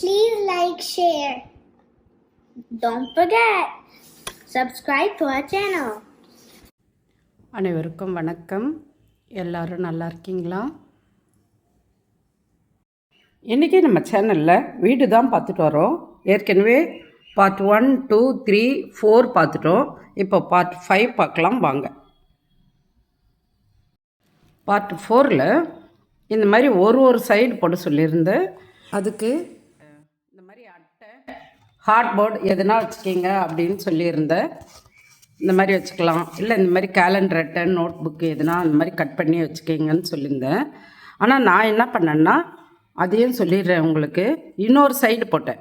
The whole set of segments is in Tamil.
Please like, share. Don't forget, subscribe to our channel. அனைவருக்கும் வணக்கம். எல்லாரும் நல்லா இருக்கீங்களா? இன்றைக்கி நம்ம சேனலில் வீடு தான் பார்த்துட்டு வரோம். ஏற்கனவே part one two three four பார்த்துட்டோம். இப்போ பார்ட் ஃபைவ் பார்க்கலாம் வாங்க. பார்ட் ஃபோரில் இந்த மாதிரி ஒரு ஒரு சைடு போட சொல்லியிருந்தேன். அதுக்கு ஹார்ட் போர்டு எதுனா வச்சுக்கிங்க அப்படின்னு சொல்லியிருந்தேன் இந்த மாதிரி வச்சுக்கலாம். இல்லை இந்த மாதிரி கேலண்டர் அட்டை நோட் புக்கு எதுனா அந்த மாதிரி கட் பண்ணி வச்சுக்கிங்கன்னு சொல்லியிருந்தேன் ஆனால் நான் என்ன பண்ணேன்னா அதையும் சொல்லிடுறேன் உங்களுக்கு. இன்னொரு சைடு போட்டேன்.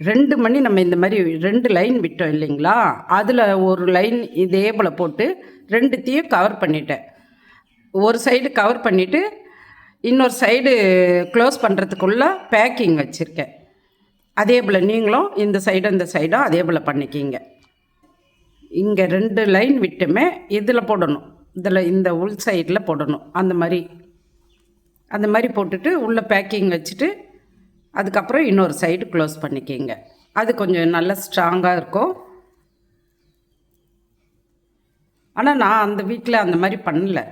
ரெண்டு மணி நம்ம இந்த மாதிரி ரெண்டு லைன் விட்டோம் இல்லைங்களா? அதில் ஒரு லைன் இதே போல் போட்டு ரெண்டுத்தையும் கவர் பண்ணிட்டேன். ஒரு சைடு கவர் பண்ணிவிட்டு இன்னொரு சைடு க்ளோஸ் பண்ணுறதுக்குள்ளே பேக்கிங் வச்சுருக்கேன். அதே போல் நீங்களும் இந்த சைடும் இந்த சைடும் அதே போல் பண்ணிக்கிங்க. இங்கே ரெண்டு லைன் விட்டுமே இதில் போடணும். இதில் இந்த உள் சைடில் போடணும். அந்த மாதிரி. அந்த மாதிரி போட்டுட்டு உள்ளே பேக்கிங் வச்சுட்டு அதுக்கப்புறம் இன்னொரு சைடு க்ளோஸ் பண்ணிக்கிங்க. அது கொஞ்சம் நல்லா ஸ்ட்ராங்காக இருக்கும். ஆனால் நான் அந்த வீட்டில் அந்த மாதிரி பண்ணலை.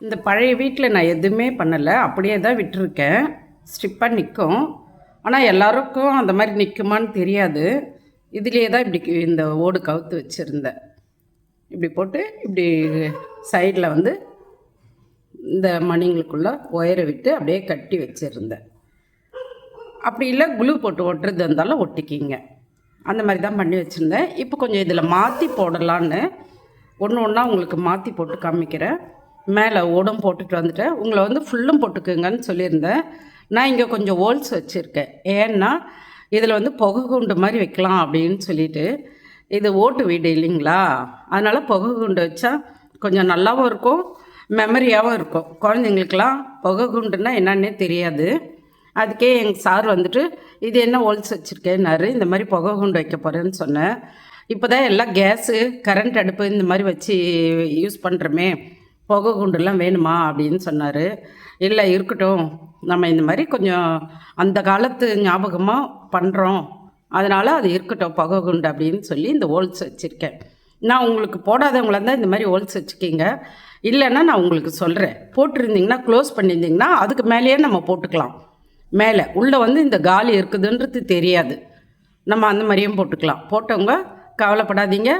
இந்த பழைய வீட்டில் நான் எதுவுமே பண்ணலை. அப்படியே தான் விட்டுருக்கேன். ஸ்டிப்பாக நிற்கும். ஆனால் எல்லாருக்கும் அந்த மாதிரி நிற்குமான்னு தெரியாது. இதுலேயே தான் இப்படி இந்த ஓடு கவுத்து வச்சுருந்தேன் இப்படி போட்டு இப்படி சைடில் வந்து இந்த மணிங்களுக்குள்ளே ஒயரை விட்டு அப்படியே கட்டி வச்சுருந்தேன் அப்படி இல்லை குளூ போட்டு ஒட்டுறது இருந்தாலும் ஒட்டிக்கிங்க. அந்த மாதிரி தான் பண்ணி வச்சுருந்தேன். இப்போ கொஞ்சம் இதில் மாற்றி போடலான்னு ஒன்று ஒன்றா உங்களுக்கு மாற்றி போட்டு காமிக்கிறேன். மேலே ஓடும் போட்டுட்டு வந்துட்டேன். உங்களை வந்து ஃபுல்லும் போட்டுக்குங்கன்னு சொல்லியிருந்தேன். நான் இங்கே கொஞ்சம் ஹோல்ஸ் வச்சுருக்கேன். ஏன்னா இதில் வந்து புகை குண்டு மாதிரி வைக்கலாம் அப்படின்னு சொல்லிட்டு இது ஓட்டு வீடு இல்லைங்களா? அதனால் புகை குண்டு வச்சா கொஞ்சம் நல்லாவும் இருக்கும் மெமரியாகவும் இருக்கும். குழந்தைங்களுக்கெல்லாம் புகை குண்டுன்னா என்னன்னே தெரியாது. அதுக்கே எங்கள் சார் வந்துட்டு இது என்ன ஹோல்ஸ் வச்சுருக்கேன்னாரு இந்த மாதிரி புகை குண்டு வைக்க போகிறேன்னு சொன்னேன் இப்போ தான் எல்லாம் கேஸு கரண்ட் அடுப்பு இந்த மாதிரி வச்சு யூஸ் பண்ணுறோமே புகை குண்டுலாம் வேணுமா அப்படின்னு சொன்னார். இல்லை இருக்கட்டும். நம்ம இந்த மாதிரி கொஞ்சம் அந்த காலத்து ஞாபகமாக பண்ணுறோம் அதனால் அது இருக்கட்டும் புகை குண்டு அப்படின்னு சொல்லி இந்த ஹோல்ஸ் வச்சுருக்கேன். நான் உங்களுக்கு போடாதவங்களா இருந்தால் இந்த மாதிரி ஹோல்ஸ் வச்சுக்கிங்க. இல்லைன்னா நான் உங்களுக்கு சொல்கிறேன் போட்டிருந்தீங்கன்னா க்ளோஸ் பண்ணியிருந்தீங்கன்னா அதுக்கு மேலேயே நம்ம போட்டுக்கலாம். மேலே உள்ளே வந்து இந்த காலி இருக்குதுன்றது தெரியாது. நம்ம அந்த மாதிரியும் போட்டுக்கலாம். போட்டவங்க கவலைப்படாதீங்க.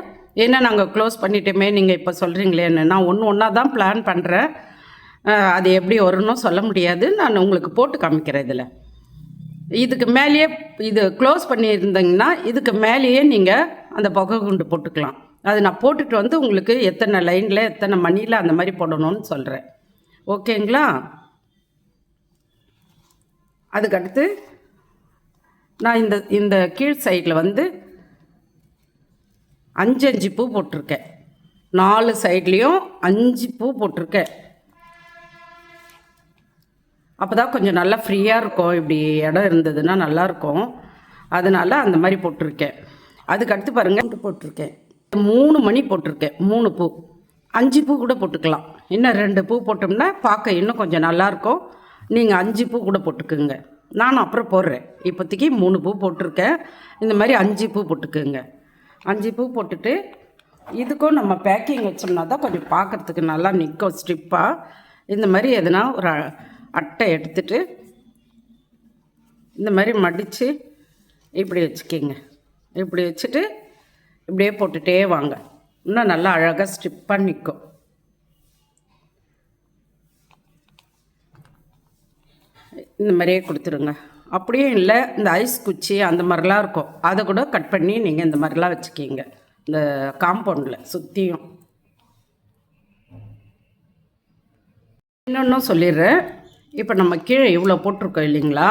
ஏன்னா நாங்கள் க்ளோஸ் பண்ணிட்டோமே நீங்கள் இப்போ சொல்கிறீங்களேன்னு நான் ஒன்று ஒன்றா தான் பிளான் பண்ணுறேன் அது எப்படி வரும்னு சொல்ல முடியாது. நான் உங்களுக்கு போட்டு காமிக்கிறேன் இதில். இதுக்கு மேலேயே இது க்ளோஸ் பண்ணியிருந்தீங்கன்னா இதுக்கு மேலேயே நீங்கள் அந்த புகை குண்டு போட்டுக்கலாம். அது நான் போட்டுட்டு வந்து உங்களுக்கு எத்தனை லைனில் எத்தனை மணியில் அந்த மாதிரி போடணும்னு சொல்கிறேன் ஓகேங்களா? அதுக்கடுத்து நான் இந்த இந்த கீழ் சைடில் வந்து அஞ்சு அஞ்சு பூ போட்டிருக்கேன். நாலு சைட்லேயும் அஞ்சு பூ போட்டிருக்கேன். அப்போ தான் கொஞ்சம் நல்லா ஃப்ரீயாக இருக்கும். இப்படி இடம் இருந்ததுன்னா நல்லாயிருக்கும் அதனால் அந்த மாதிரி போட்டிருக்கேன். அதுக்கடுத்து பாருங்கள் போட்டிருக்கேன். மூணு மணி போட்டிருக்கேன். மூணு பூ. அஞ்சு பூ கூட போட்டுக்கலாம். இன்னும் ரெண்டு பூ போட்டோம்னா பார்க்க இன்னும் கொஞ்சம் நல்லாயிருக்கும் நீங்கள் அஞ்சு பூ கூட போட்டுக்குங்க. நான் அப்புறம் போடுறேன். இப்போதைக்கு மூணு பூ போட்டிருக்கேன். இந்த மாதிரி அஞ்சு பூ போட்டுக்குங்க. அஞ்சு பூ போட்டுட்டு இதுக்கும் நம்ம பேக்கிங் வச்சோம்னா தான் கொஞ்சம் பார்க்குறதுக்கு நல்லா நிற்கும் ஸ்டிப்பாக இந்த மாதிரி எதுனா ஒரு அட்டை எடுத்துட்டு இந்த மாதிரி மடித்து இப்படி வச்சுக்கிங்க. இப்படி வச்சுட்டு இப்படியே போட்டுகிட்டே வாங்க. இன்னும் நல்லா அழகாக ஸ்டிப்பாக நிற்கும் இந்த மாதிரியே கொடுத்துருங்க. அப்படியும் இல்லை இந்த ஐஸ் குச்சி அந்த மாதிரிலாம் இருக்கும். அதை கூட கட் பண்ணி நீங்கள் இந்த மாதிரிலாம் வச்சுக்கிங்க. இந்த காம்பவுண்டில் சுற்றியும் இன்னொன்றும் சொல்லிடுறேன். இப்போ நம்ம கீழே இவ்வளோ போட்டிருக்கோம் இல்லைங்களா?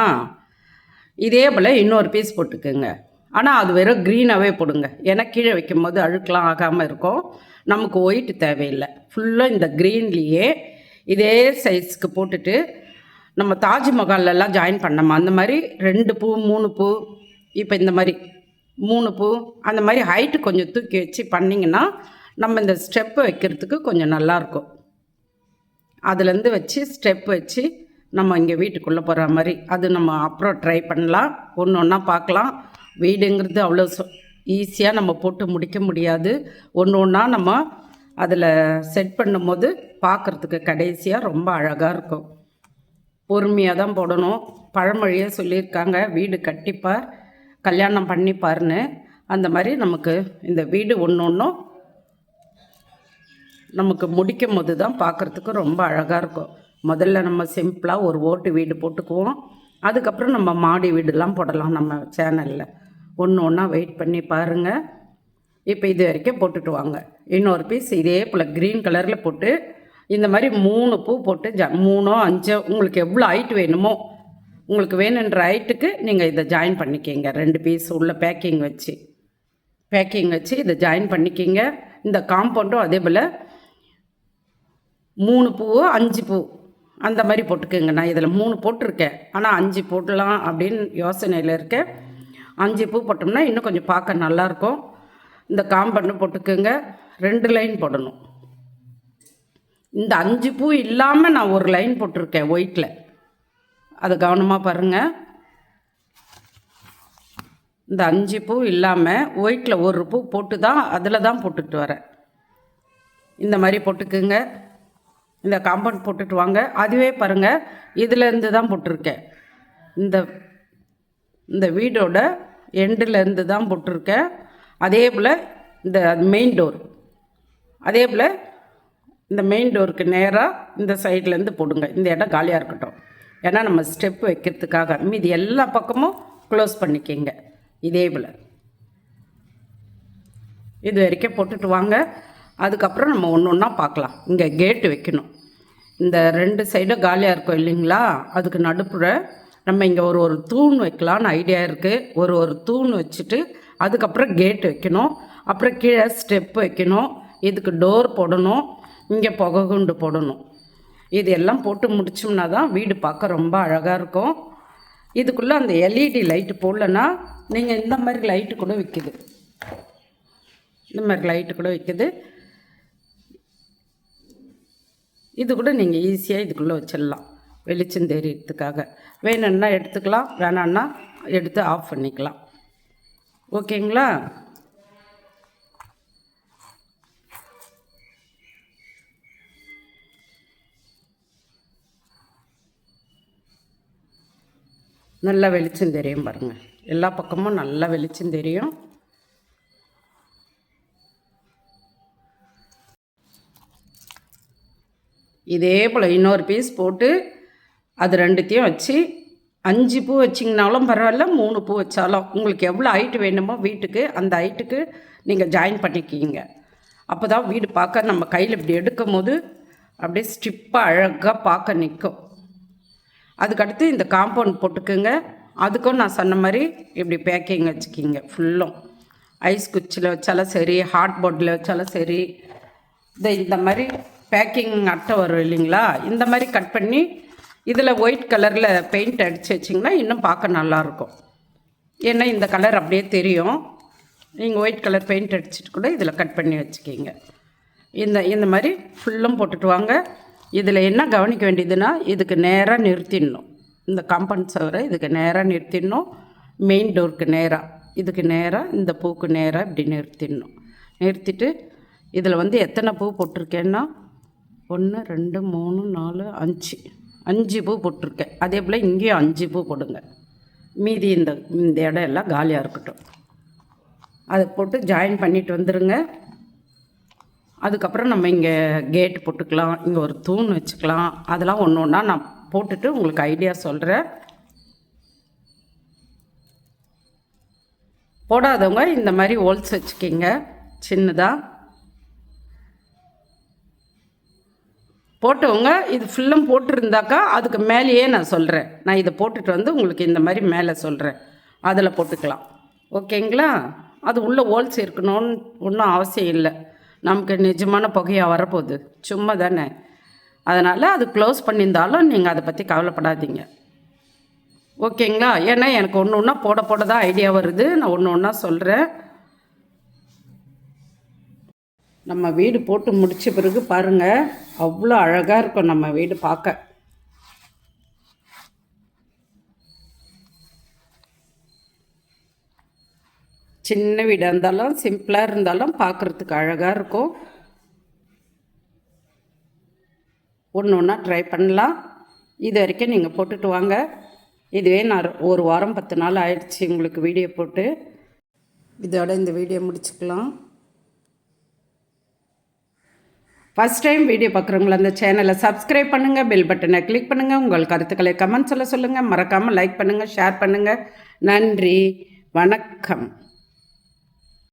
இதே போல் இன்னொரு பீஸ் போட்டுக்கோங்க. ஆனால் அது வெறும் க்ரீனாகவே போடுங்க. ஏன்னா கீழே வைக்கும்போது அழுக்கெலாம் ஆகாமல் இருக்கும். நமக்கு ஒயிட் தேவையில்லை. ஃபுல்லாக இந்த க்ரீன்லேயே இதே சைஸ்க்கு போட்டுட்டு நம்ம தாஜ்மஹால்லாம் ஜாயின் பண்ணோமா? அந்த மாதிரி ரெண்டு பூ மூணு பூ இப்போ இந்த மாதிரி மூணு பூ அந்த மாதிரி ஹைட்டு கொஞ்சம் தூக்கி வச்சு பண்ணிங்கன்னா நம்ம இந்த ஸ்டெப்பு வைக்கிறதுக்கு கொஞ்சம் நல்லாயிருக்கும். அதுலேருந்து வச்சு ஸ்டெப் வச்சு நம்ம இங்கே வீட்டுக்குள்ளே போகிற மாதிரி அது நம்ம அப்புறம் ட்ரை பண்ணலாம். ஒன்று ஒன்றா பார்க்கலாம். வீடுங்கிறது அவ்வளோ ஈஸியாக நம்ம போட்டு முடிக்க முடியாது. ஒன்று ஒன்றா நம்ம அதில் செட் பண்ணும்போது பார்க்குறதுக்கு கடைசியாக ரொம்ப அழகாக இருக்கும். பொறுமையாக தான் போடணும் பழமொழியே சொல்லியிருக்காங்க. வீடு கட்டிப்பார். கல்யாணம் பண்ணிப்பார்னு அந்த மாதிரி நமக்கு இந்த வீடு ஒன்று ஒன்றும் நமக்கு முடிக்கும் போது தான் பார்க்குறதுக்கு ரொம்ப அழகாக இருக்கும். முதல்ல நம்ம சிம்பிளாக ஒரு ஓட்டு வீடு போட்டுக்குவோம். அதுக்கப்புறம் நம்ம மாடி வீடுலாம் போடலாம் நம்ம சேனலில். ஒன்று ஒன்றா வெயிட் பண்ணி பாருங்கள் இப்போ இது வரைக்கும் போட்டுட்டு வாங்க. இன்னொரு பீஸ் இதே போல் க்ரீன் கலரில் போட்டு இந்த மாதிரி மூணு பூ போட்டு ஜ மூணோ அஞ்சோ உங்களுக்கு எவ்வளோ ஹைட் வேணுமோ உங்களுக்கு வேணுன்ற ஹைட்டுக்கு நீங்கள் இதை ஜாயின் பண்ணிக்கிங்க. ரெண்டு பீஸ் உள்ள பேக்கிங் வச்சு. பேக்கிங் வச்சு இதை ஜாயின் பண்ணிக்கிங்க. இந்த காம்பவுண்டும் அதே போல் மூணு பூவோ அஞ்சு பூ அந்த மாதிரி போட்டுக்கோங்க. நான் இதில் மூணு போட்டிருக்கேன். ஆனால் அஞ்சு போடலாம் அப்படின்னு யோசனையில் இருக்கேன். அஞ்சு பூ போட்டோம்னா இன்னும் கொஞ்சம் பார்க்க நல்லாயிருக்கும் இந்த காம்பவுண்டும் போட்டுக்கோங்க. ரெண்டு லைன் போடணும். இந்த அஞ்சு பூ இல்லாமல் நான் ஒரு லைன் போட்டிருக்கேன் ஒயிட்டில் அதை கவனமாக பாருங்கள் இந்த அஞ்சு பூ இல்லாமல் ஒயிட்டில் ஒரு பூ போட்டு தான் அதில் தான் போட்டுட்டு வரேன். இந்த மாதிரி போட்டுக்குங்க. இந்த காம்பவுண்ட் போட்டுட்டு வாங்க. அதுவே பாருங்கள் இதுலேருந்து தான் போட்டிருக்கேன். இந்த இந்த வீடோட எண்டுலேருந்து தான் போட்டிருக்கேன். அதே போல் இந்த மெயின் டோர் அதே போல் இந்த மெயின் டோருக்கு நேராக இந்த சைட்லேருந்து போடுங்க. இந்த இடம் காலியாக இருக்கட்டும். ஏன்னா நம்ம ஸ்டெப் வைக்கிறதுக்காக மீதி எல்லா பக்கமும் க்ளோஸ் பண்ணிக்கிங்க. இதே போல். இது வரைக்கும் போட்டுட்டு வாங்க. அதுக்கப்புறம் நம்ம ஒன்று ஒன்றா பார்க்கலாம். இங்கே கேட்டு வைக்கணும். இந்த ரெண்டு சைடும் காலியாக இருக்கும் இல்லைங்களா? அதுக்கு நடுப்புற நம்ம இங்கே ஒரு ஒரு தூண் வைக்கலான்னு ஐடியா இருக்குது ஒரு ஒரு தூண் வச்சுட்டு அதுக்கப்புறம் கேட் வைக்கணும். அப்புறம் கீழே ஸ்டெப் வைக்கணும். இதுக்கு டோர் போடணும். இங்கே புகை குண்டு போடணும். இது எல்லாம் போட்டு முடிச்சோம்னா தான் வீடு பார்க்க ரொம்ப அழகாக இருக்கும். இதுக்குள்ளே அந்த எல்இடி லைட்டு போடலன்னா நீங்கள் இந்த மாதிரி லைட்டு கூட விற்கிது இந்த மாதிரி லைட்டு கூட விற்கிது இது கூட நீங்கள் ஈஸியாக இதுக்குள்ளே வச்சிடலாம். வெளிச்சம் தெரியறதுக்காக வேணும்னா எடுத்துக்கலாம் வேணான்னா எடுத்து ஆஃப் பண்ணிக்கலாம். ஓகேங்களா நல்லா வெளிச்சம் தெரியும் பாருங்கள் எல்லா பக்கமும் நல்லா வெளிச்சம் தெரியும். இதே போல் இன்னொரு பீஸ் போட்டு அது ரெண்டுத்தையும் வச்சு அஞ்சு பூ வச்சிங்கனாலும் பரவாயில்ல மூணு பூ வச்சாலும். உங்களுக்கு எவ்வளோ ஹைட்டு வேணுமோ வீட்டுக்கு அந்த ஹைட்டுக்கு நீங்கள் ஜாயின் பண்ணிக்கிங்க. அப்போ தான் வீடு பார்க்க நம்ம கையில் இப்படி எடுக்கும் போது அப்படியே ஸ்டிப்பாக அழகாக பார்க்க நிற்கும் அதுக்கடுத்து இந்த காம்பவுண்ட் போட்டுக்குங்க. அதுக்கும் நான் சொன்ன மாதிரி இப்படி பேக்கிங் வச்சுக்கிங்க ஃபுல்லும் ஐஸ் குச்சியில் வச்சாலும் சரி ஹாட் போர்டில் வச்சாலும் சரி. இந்த இந்த மாதிரி பேக்கிங் அட்டை வரும் இல்லைங்களா? இந்த மாதிரி கட் பண்ணி இதில் ஒயிட் கலரில் பெயிண்ட் அடித்து வச்சிங்கன்னா இன்னும் பார்க்க நல்லாயிருக்கும். ஏன்னா இந்த கலர் அப்படியே தெரியும். நீங்கள் ஒயிட் கலர் பெயிண்ட் அடிச்சுட்டு கூட இதில் கட் பண்ணி வச்சுக்கிங்க. இந்த இந்த மாதிரி ஃபுல்லும் போட்டுட்டு வாங்க. இதில் என்ன கவனிக்க வேண்டியதுன்னா இதுக்கு நேராக நிறுத்திடணும். இந்த காம்பவுண்ட் சவரை இதுக்கு நேராக நிறுத்திடணும். மெயின் டோருக்கு நேராக இதுக்கு நேராக இந்த பூக்கு நேராக இப்படி நிறுத்திடணும். நிறுத்திட்டு இதில் வந்து எத்தனை பூ போட்டிருக்கேன்னா ஒன்று ரெண்டு மூணு நாலு அஞ்சு. அஞ்சு பூ போட்டிருக்கேன். அதே போல் இங்கேயும் அஞ்சு பூ போடுங்க. மீதி இந்த இந்த இடம் எல்லாம் காலியாக இருக்கட்டும். அதை போட்டு ஜாயின் பண்ணிட்டு வந்துடுங்க அதுக்கப்புறம் நம்ம இங்கே கேட் போட்டுக்கலாம் இங்கே ஒரு தூண் வச்சுக்கலாம் அதெல்லாம் ஒன்று ஒன்றா நான் போட்டுட்டு உங்களுக்கு ஐடியா சொல்கிறேன் போடாதவங்க இந்த மாதிரி ஹோல்ஸ் வச்சுக்கிங்க சின்னதாக போட்டவங்க இது ஃபுல்லும் போட்டிருந்தாக்கா அதுக்கு மேலேயே நான் சொல்கிறேன் நான் இதை போட்டுட்டு வந்து உங்களுக்கு இந்த மாதிரி மேலே சொல்கிறேன் அதில் போட்டுக்கலாம். ஓகேங்களா அது உள்ளே ஹோல்ஸ் இருக்கணும்னு ஒன்றும் அவசியம் இல்லை. நமக்கு நிஜமான புகையாக வரப்போகுது. சும்மா தானே அதனால் அது க்ளோஸ் பண்ணியிருந்தாலும் நீங்கள் அதை பற்றி கவலைப்படாதீங்க. ஓகேங்களா? ஏன்னா எனக்கு ஒன்று ஒன்றா போட போட தான் ஐடியா வருது. நான் ஒன்று ஒன்றா சொல்கிறேன் நம்ம வீடு போட்டு முடித்த பிறகு பாருங்கள் அவ்வளோ அழகாக இருக்கும் நம்ம வீடு பார்க்க. சின்ன வீடாக இருந்தாலும் சிம்பிளாக இருந்தாலும் பார்க்குறதுக்கு அழகாக இருக்கும். ஒன்று ஒன்றா ட்ரை பண்ணலாம். இது வரைக்கும் நீங்கள் போட்டுட்டு வாங்க. இதுவே நான் ஒரு வாரம் பத்து நாள் ஆயிடுச்சு உங்களுக்கு வீடியோ போட்டு. இதோட இந்த வீடியோ முடிச்சுக்கலாம். ஃபஸ்ட் டைம் வீடியோ பார்க்குறவங்கள அந்த சேனலை சப்ஸ்கிரைப் பண்ணுங்கள் பெல் பட்டனை கிளிக் பண்ணுங்கள் உங்கள் கருத்துக்களை கமெண்ட் சொல்ல சொல்லுங்கள் மறக்காமல் லைக் பண்ணுங்கள் ஷேர் பண்ணுங்கள் நன்றி. வணக்கம்.